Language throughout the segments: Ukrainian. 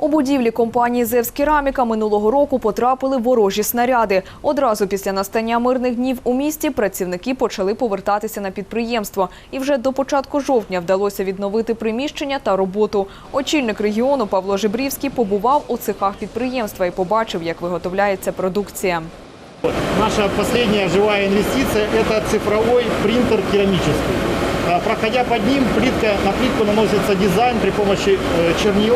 У будівлі компанії «Зевскераміка» минулого року потрапили ворожі снаряди. Одразу після настання мирних днів у місті працівники почали повертатися на підприємство. І вже до початку жовтня вдалося відновити приміщення та роботу. Очільник регіону Павло Жибрівський побував у цехах підприємства і побачив, як виготовляється продукція. Наша последняя живая инвестиция – это цифровой принтер керамический. Проходя под ним, плитка, на плитку наносится дизайн при помощи э, чернил.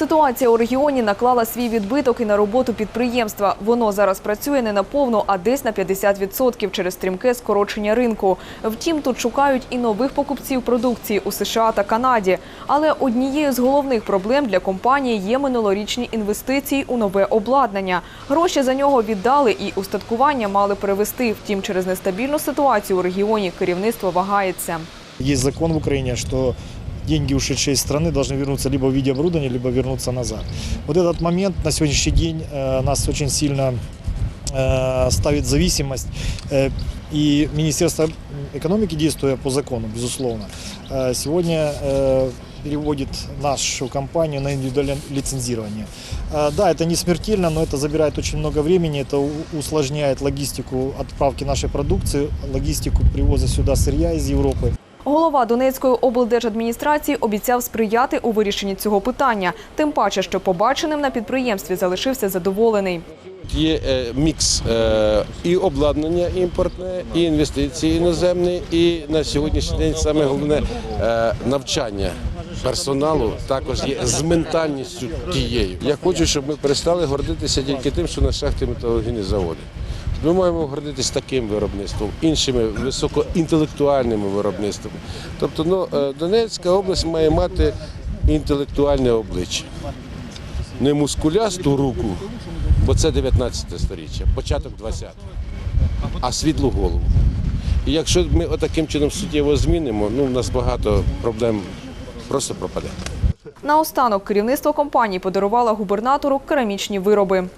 Ситуація у регіоні наклала свій відбиток і на роботу підприємства. Воно зараз працює не на повну, а десь на 50% через стрімке скорочення ринку. Втім, тут шукають і нових покупців продукції у США та Канаді. Але однією з головних проблем для компанії є минулорічні інвестиції у нове обладнання. Гроші за нього віддали і устаткування мали перевести. Втім, через нестабільну ситуацію у регіоні керівництво вагається. Есть закон в Украине, что деньги, ушедшие из страны, должны вернуться либо в виде оборудования, либо вернуться назад. Вот этот момент на сегодняшний день э, нас очень сильно э, ставит зависимость. Э, И Министерство экономики, действуя по закону, безусловно, сегодня переводит нашу компанию на индивидуальное лицензирование. Да, это не смертельно, но это забирает очень много времени, это усложняет логистику отправки нашей продукции, логистику привоза сюда сырья из Европы. Голова Донецької облдержадміністрації обіцяв сприяти у вирішенні цього питання. Тим паче, що побаченим на підприємстві залишився задоволений. Є е, мікс е, і обладнання імпортне, і інвестиції іноземні, і на сьогоднішній день саме головне е, навчання персоналу також є з ментальністю тією. Я хочу, щоб ми перестали гордитися тільки тим, що на шахті металургійні заводи. Ми маємо гордитися таким виробництвом, іншими високоінтелектуальними виробництвами. Тобто, ну, е, Донецька область має мати інтелектуальне обличчя не мускулясту руку, бо це 19 сторіччя, початок 20-го, а світлу голову. І якщо ми отаким чином суттєво змінимо, ну в нас багато проблем просто пропаде. Наостанок керівництво компанії подарувало губернатору керамічні вироби.